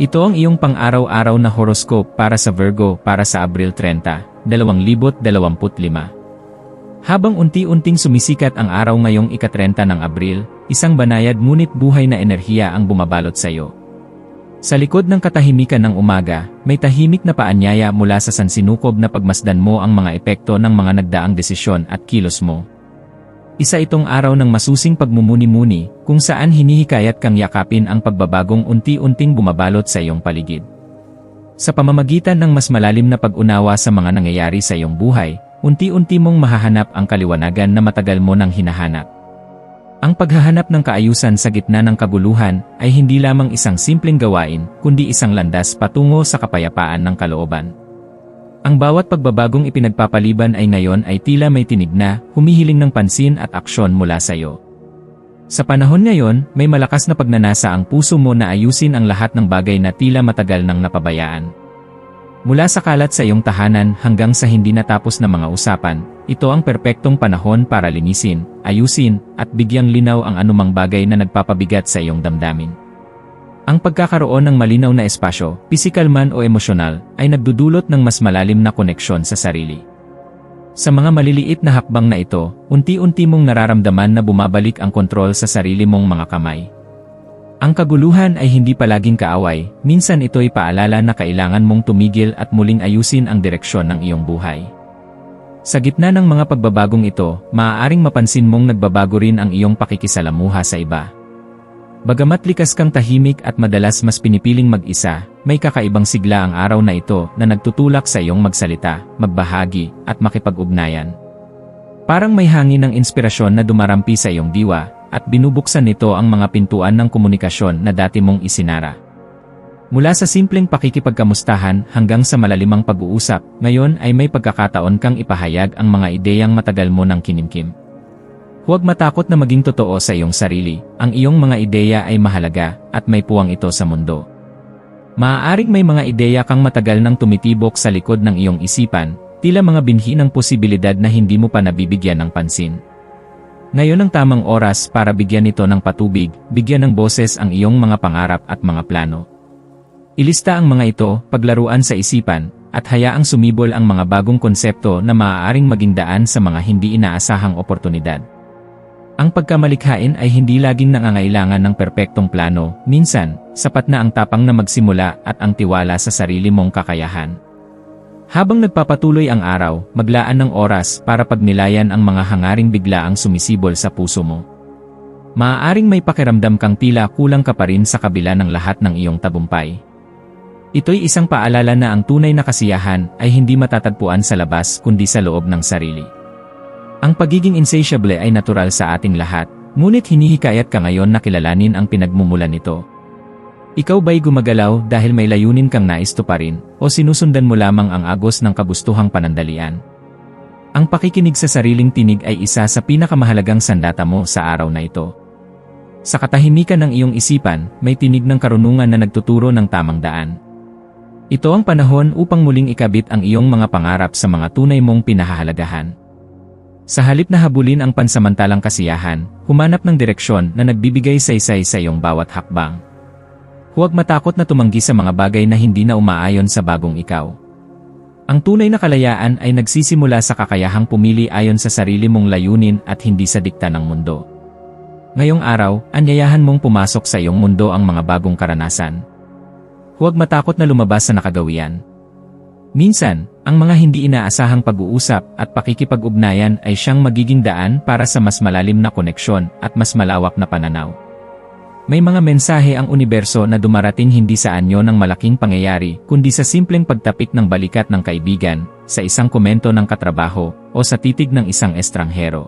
Ito ang iyong pang-araw-araw na horoscope para sa Virgo para sa Abril 30, 2025. Habang unti-unting sumisikat ang araw ngayong ika-30 ng Abril, isang banayad ngunit buhay na enerhiya ang bumabalot sa iyo. Sa likod ng katahimikan ng umaga, may tahimik na paanyaya mula sa sansinukob na pagmasdan mo ang mga epekto ng mga nagdaang desisyon at kilos mo. Isa itong araw ng masusing pagmumuni-muni, kung saan hinihikayat kang yakapin ang pagbabagong unti-unting bumabalot sa iyong paligid. Sa pamamagitan ng mas malalim na pag-unawa sa mga nangyayari sa iyong buhay, unti-unti mong mahahanap ang kaliwanagan na matagal mo nang hinahanap. Ang paghahanap ng kaayusan sa gitna ng kaguluhan ay hindi lamang isang simpleng gawain, kundi isang landas patungo sa kapayapaan ng kalooban. Ang bawat pagbabagong ipinagpapaliban ay ngayon ay tila may tinig na, humihiling ng pansin at aksyon mula sa iyo. Sa panahon ngayon, may malakas na pagnanasa ang puso mo na ayusin ang lahat ng bagay na tila matagal nang napabayaan. Mula sa kalat sa iyong tahanan hanggang sa hindi natapos na mga usapan, ito ang perpektong panahon para linisin, ayusin, at bigyang linaw ang anumang bagay na nagpapabigat sa iyong damdamin. Ang pagkakaroon ng malinaw na espasyo, pisikal man o emosyonal, ay nagdudulot ng mas malalim na koneksyon sa sarili. Sa mga maliliit na hakbang na ito, unti-unti mong nararamdaman na bumabalik ang kontrol sa sarili mong mga kamay. Ang kaguluhan ay hindi palaging kaaway, minsan ito'y paalala na kailangan mong tumigil at muling ayusin ang direksyon ng iyong buhay. Sa gitna ng mga pagbabagong ito, maaaring mapansin mong nagbabago rin ang iyong pakikisalamuha sa iba. Bagamat likas kang tahimik at madalas mas pinipiling mag-isa, may kakaibang sigla ang araw na ito na nagtutulak sa iyong magsalita, magbahagi, at makipag-ugnayan. Parang may hangin ng inspirasyon na dumarampi sa iyong diwa, at binubuksan nito ang mga pintuan ng komunikasyon na dati mong isinara. Mula sa simpleng pakikipagkamustahan hanggang sa malalimang pag-uusap, ngayon ay may pagkakataon kang ipahayag ang mga ideyang matagal mo nang kinimkim. Huwag matakot na maging totoo sa iyong sarili, ang iyong mga ideya ay mahalaga, at may puwang ito sa mundo. Maaaring may mga ideya kang matagal nang tumitibok sa likod ng iyong isipan, tila mga binhi ng posibilidad na hindi mo pa nabibigyan ng pansin. Ngayon ang tamang oras para bigyan ito ng patubig, bigyan ng boses ang iyong mga pangarap at mga plano. Ilista ang mga ito, paglaruan sa isipan, at hayaang sumibol ang mga bagong konsepto na maaaring maging daan sa mga hindi inaasahang oportunidad. Ang pagkamalikhain ay hindi laging nangangailangan ng perpektong plano, minsan, sapat na ang tapang na magsimula at ang tiwala sa sarili mong kakayahan. Habang nagpapatuloy ang araw, maglaan ng oras para pagnilayan ang mga hangaring bigla ang sumisibol sa puso mo. Maaaring may pakiramdam kang tila kulang ka pa rin sa kabila ng lahat ng iyong tabumpay. Ito'y isang paalala na ang tunay na kasiyahan ay hindi matatagpuan sa labas kundi sa loob ng sarili. Ang pagiging insatiable ay natural sa ating lahat, ngunit hinihikayat ka ngayon na kilalanin ang pinagmumulan nito. Ikaw ba'y gumagalaw dahil may layunin kang nais rin, o sinusundan mo lamang ang agos ng kagustuhang panandalian? Ang pakikinig sa sariling tinig ay isa sa pinakamahalagang sandata mo sa araw na ito. Sa katahimikan ng iyong isipan, may tinig ng karunungan na nagtuturo ng tamang daan. Ito ang panahon upang muling ikabit ang iyong mga pangarap sa mga tunay mong pinahahalagahan. Sa halip na habulin ang pansamantalang kasiyahan, humanap ng direksyon na nagbibigay saysay sa iyong bawat hakbang. Huwag matakot na tumanggi sa mga bagay na hindi na umaayon sa bagong ikaw. Ang tunay na kalayaan ay nagsisimula sa kakayahang pumili ayon sa sarili mong layunin at hindi sa dikta ng mundo. Ngayong araw, anyayahan mong pumasok sa iyong mundo ang mga bagong karanasan. Huwag matakot na lumabas sa nakagawian. Minsan, ang mga hindi inaasahang pag-uusap at pakikipag-ugnayan ay siyang magiging daan para sa mas malalim na koneksyon at mas malawak na pananaw. May mga mensahe ang universo na dumarating hindi sa anyo ng malaking pangyayari kundi sa simpleng pagtapik ng balikat ng kaibigan, sa isang komento ng katrabaho, o sa titig ng isang estranghero.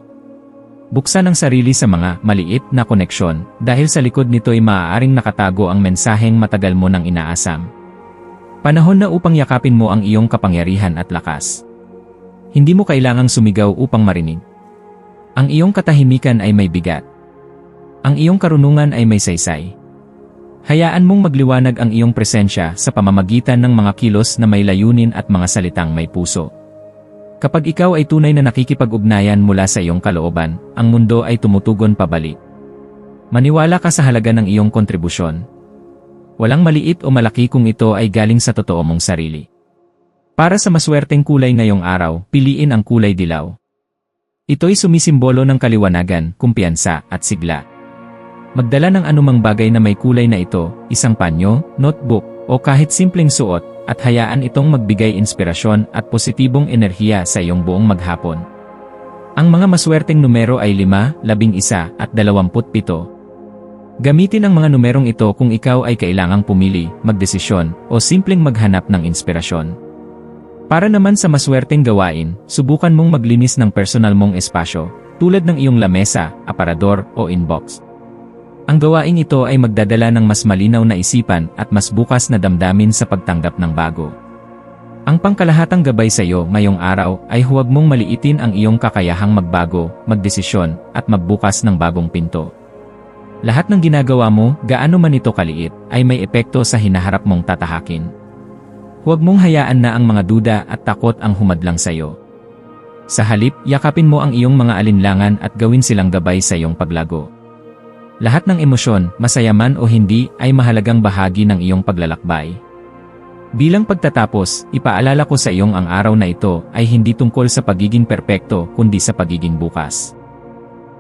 Buksan ang sarili sa mga maliit na koneksyon dahil sa likod nito ay maaaring nakatago ang mensaheng matagal mo nang inaasam. Panahon na upang yakapin mo ang iyong kapangyarihan at lakas. Hindi mo kailangang sumigaw upang marinig. Ang iyong katahimikan ay may bigat. Ang iyong karunungan ay may saysay. Hayaan mong magliwanag ang iyong presensya sa pamamagitan ng mga kilos na may layunin at mga salitang may puso. Kapag ikaw ay tunay na nakikipag-ugnayan mula sa iyong kalooban, ang mundo ay tumutugon pabalik. Maniwala ka sa halaga ng iyong kontribusyon. Walang maliit o malaki kung ito ay galing sa totoo mong sarili. Para sa maswerteng kulay ngayong araw, piliin ang kulay dilaw. Ito'y sumisimbolo ng kaliwanagan, kumpiyansa, at sigla. Magdala ng anumang bagay na may kulay na ito, isang panyo, notebook, o kahit simpleng suot, at hayaan itong magbigay inspirasyon at positibong enerhiya sa iyong buong maghapon. Ang mga maswerteng numero ay 5, 11 at 27. Gamitin ang mga numerong ito kung ikaw ay kailangang pumili, magdesisyon, o simpleng maghanap ng inspirasyon. Para naman sa maswerteng gawain, subukan mong maglinis ng personal mong espasyo, tulad ng iyong lamesa, aparador, o inbox. Ang gawaing ito ay magdadala ng mas malinaw na isipan at mas bukas na damdamin sa pagtanggap ng bago. Ang pangkalahatang gabay sa iyo ngayong araw ay huwag mong maliitin ang iyong kakayahang magbago, magdesisyon, at magbukas ng bagong pinto. Lahat ng ginagawa mo, gaano man ito kaliit, ay may epekto sa hinaharap mong tatahakin. Huwag mong hayaan na ang mga duda at takot ang humadlang sa iyo. Sa halip, yakapin mo ang iyong mga alinlangan at gawin silang gabay sa iyong paglago. Lahat ng emosyon, masaya man o hindi, ay mahalagang bahagi ng iyong paglalakbay. Bilang pagtatapos, ipaalala ko sa iyong ang araw na ito ay hindi tungkol sa pagiging perpekto kundi sa pagiging bukas.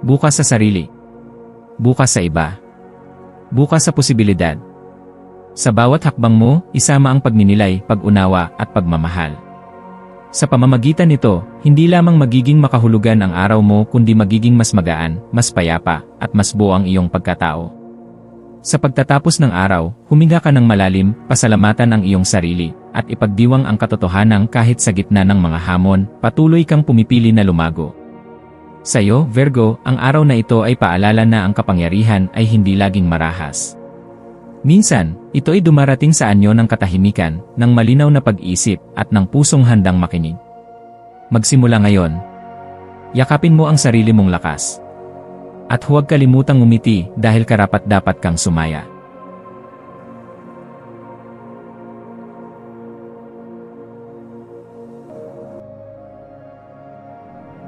Bukas sa sarili. Bukas sa iba. Bukas sa posibilidad. Sa bawat hakbang mo, isama ang pagninilay, pag-unawa, at pagmamahal. Sa pamamagitan nito, hindi lamang magiging makahulugan ang araw mo kundi magiging mas magaan, mas payapa, at mas buo ang iyong pagkatao. Sa pagtatapos ng araw, huminga ka ng malalim, pasalamatan ang iyong sarili, at ipagdiwang ang katotohanan kahit sa gitna ng mga hamon, patuloy kang pumipili na lumago. Sa iyo, Virgo, ang araw na ito ay paalala na ang kapangyarihan ay hindi laging marahas. Minsan, ito ay dumarating sa anyo ng katahimikan, ng malinaw na pag-isip, at ng pusong handang makinig. Magsimula ngayon. Yakapin mo ang sarili mong lakas. At huwag kalimutang umiti dahil karapat-dapat kang sumaya.